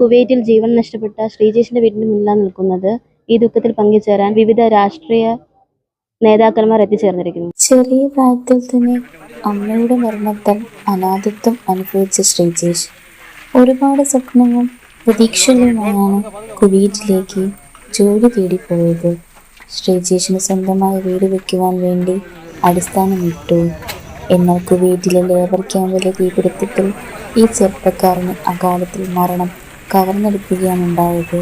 കുവൈറ്റിൽ ജീവൻ നഷ്ടപ്പെട്ട ശ്രീജേഷിന്റെ വീടിന് മുന്നിലാണ് നിൽക്കുന്നത് ഈ ദുഃഖത്തിൽ പങ്കുചേരാൻ വിവിധ രാഷ്ട്രീയ നേതാക്കന്മാർ എത്തിച്ചേർന്നിരിക്കുന്നു. ചെറിയ പ്രായത്തിൽ തന്നെ അമ്മയുടെ മരണത്താൽ അനാഥത്വം അനുഭവിച്ച ശ്രീജേഷ് ഒരുപാട് സ്വപ്നങ്ങളും പ്രതീക്ഷകളുമായാണ് കുവൈറ്റിലേക്ക് ജോലി തേടിപ്പോയത്. ശ്രീജേഷിന് സ്വന്തമായ വീട് വയ്ക്കുവാൻ വേണ്ടി അടിസ്ഥാനമിട്ടു. എന്നാൽ കുവൈറ്റിലെ ലേബർ ക്യാമ്പിലെ തീപിടുത്തത്തിൽ ഈ ചെറുപ്പക്കാരന് അകാലത്തിൽ മരണം കവർന്നെടുക്കുകയാണ് ഉണ്ടായത്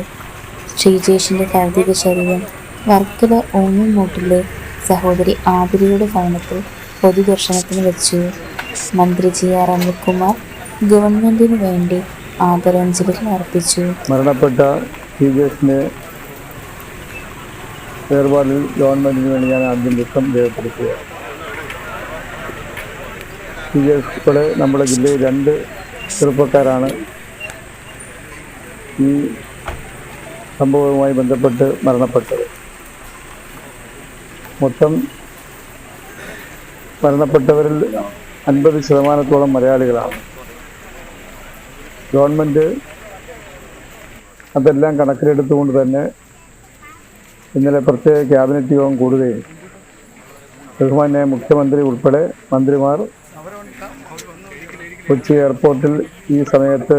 ശ്രീജേഷിന്റെ ഭൗതിക ശരീരം വർക്കല ഓങ്ങിമൂട്ടിലെ സഹോദരി ആതിരയുടെ ഭവനത്തിൽ പൊതുദർശനത്തിന് വെച്ചു. മന്ത്രി ജി ആർ അനിൽകുമാർ ഗവൺമെന്റിന് വേണ്ടി ആദരാഞ്ജലികൾ അർപ്പിച്ചു. മരണപ്പെട്ട ടീച്ചേഴ്സിന്റെ വേർപാടിൽ ഗവൺമെന്റിന് വേണ്ടി ഞാൻ ആദ്യം ദുഃഖം രേഖപ്പെടുത്തുക. ടീച്ചേഴ്സ് ഉൾപ്പെടെ നമ്മുടെ ജില്ലയിൽ രണ്ട് ചെറുപ്പക്കാരാണ്. ഈ സംഭവവുമായി ബന്ധപ്പെട്ട് മരണപ്പെട്ടത്. മൊത്തം മരണപ്പെട്ടവരിൽ അൻപത് ശതമാനത്തോളം മലയാളികളാണ്. ഗവൺമെന്റ് അതെല്ലാം കണക്കിലെടുത്തുകൊണ്ട് തന്നെ ഇന്നലെ പ്രത്യേക ക്യാബിനറ്റ് യോഗം കൂടുകയും ബഹുമാന്യ മുഖ്യമന്ത്രി ഉൾപ്പെടെ മന്ത്രിമാർ കൊച്ചി എയർപോർട്ടിൽ ഈ സമയത്ത്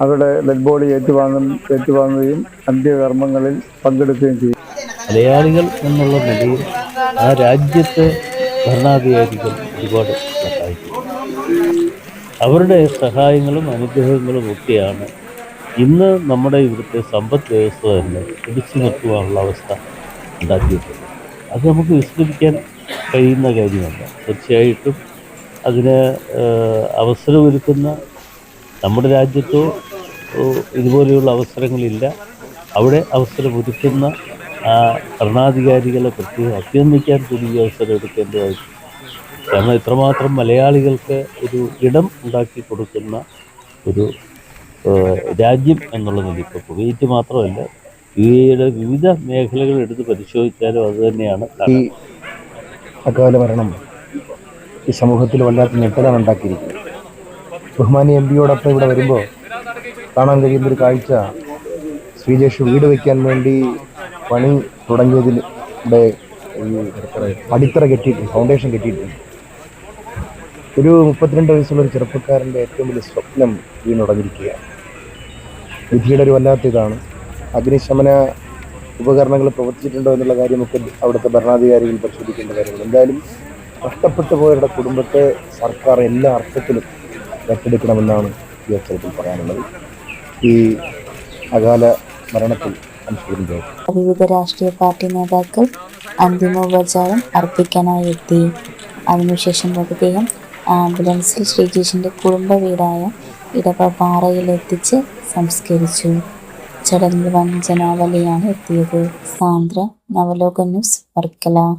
അവരുടെ ഡെഡ് ബോഡി ഏറ്റുവാങ്ങും ഏറ്റുവാങ്ങുകയും അന്ത്യകർമ്മങ്ങളിൽ പങ്കെടുക്കുകയും ചെയ്യും മലയാളികൾ എന്നുള്ള നിലയിൽ ആ രാജ്യത്തെ ഭരണാധികാരികൾ ഒരുപാട് സഹായിക്കും അവരുടെ സഹായങ്ങളും അനുഗ്രഹങ്ങളും ഒക്കെയാണ് ഇന്ന് നമ്മുടെ ഇവിടുത്തെ സമ്പദ് വ്യവസ്ഥ തന്നെ പിടിച്ചു നിർത്തുവാനുള്ള അവസ്ഥ ഉണ്ടാക്കിയിട്ടുണ്ട്. അത് നമുക്ക് വിസ്മരിക്കാൻ കഴിയുന്ന കാര്യമല്ല. തീർച്ചയായിട്ടും അതിന് അവസരമൊരുക്കുന്ന നമ്മുടെ രാജ്യത്തോ ഇതുപോലെയുള്ള അവസരങ്ങളില്ല. അവിടെ അവസരമൊരുക്കുന്ന ഭരണാധികാരികളെ പ്രത്യേകം അഭിനന്ദിക്കാൻ കൂടി അവസരം എടുക്കേണ്ടതായിട്ട് കാരണം ഇത്രമാത്രം മലയാളികൾക്ക് ഒരു ഇടം ഉണ്ടാക്കി കൊടുക്കുന്ന ഒരു രാജ്യം എന്നുള്ള നിലയിൽ ഇപ്പോൾ കുവൈറ്റ് മാത്രമല്ല യു എയുടെ വിവിധ മേഖലകൾ എടുത്ത് പരിശോധിച്ചാലും അത് തന്നെയാണ് ഈ. അകാല മരണം ഈ സമൂഹത്തിൽ വല്ലാത്ത ഞെട്ടലാണ് ഉണ്ടാക്കിയിരിക്കുന്നത്. ബഹുമാനി എം പിയോടൊപ്പം ഇവിടെ വരുമ്പോൾ കാണാൻ കഴിയുന്ന ഒരു കാഴ്ച ശ്രീജേഷ് വീട് വയ്ക്കാൻ വേണ്ടി പണി തുടങ്ങിയതിൽ ഇവിടെ ഈ അടിത്തറ കെട്ടിയിട്ടുണ്ട്. ഫൗണ്ടേഷൻ കെട്ടിയിട്ടുണ്ട്. ഒരു മുപ്പത്തിരണ്ട് വയസ്സുള്ള ഒരു ചെറുപ്പക്കാരന്റെ ഏറ്റവും വലിയ സ്വപ്നം വീണുടഞ്ഞിരിക്കുകയാണ് വിധിയുടെ ഒരു വല്ലാത്ത ഇതാണ്. അഗ്നിശമന ഉപകരണങ്ങൾ പ്രവർത്തിച്ചിട്ടുണ്ടോ എന്നുള്ള കാര്യമൊക്കെ അവിടുത്തെ ഭരണാധികാരികൾ പരിശോധിക്കേണ്ട കാര്യങ്ങൾ. എന്തായാലും നഷ്ടപ്പെട്ടു പോയവരുടെ കുടുംബത്തെ സർക്കാർ എല്ലാ അർത്ഥത്തിലും ഏറ്റെടുക്കണമെന്നാണ് ഈ അവസരത്തിൽ പറയാനുള്ളത്. ഈ അകാല മരണത്തിൽ വിവിധ രാഷ്ട്രീയ പാർട്ടി നേതാക്കൾ അന്തിമോപചാരം അർപ്പിക്കാനായി എത്തി. അതിനുശേഷം മൃതദേഹം ആംബുലൻസിൽ ശ്രീജീഷിന്റെ കുടുംബ വീടായ ഇടവപാറയിൽ എത്തിച്ച് സംസ്കരിച്ചു. ചടങ്ങിൽ വൻ ജനാവലിയാണ് എത്തിയത്. സാന്ദ്ര നവലോക ന്യൂസ് വർക്കല.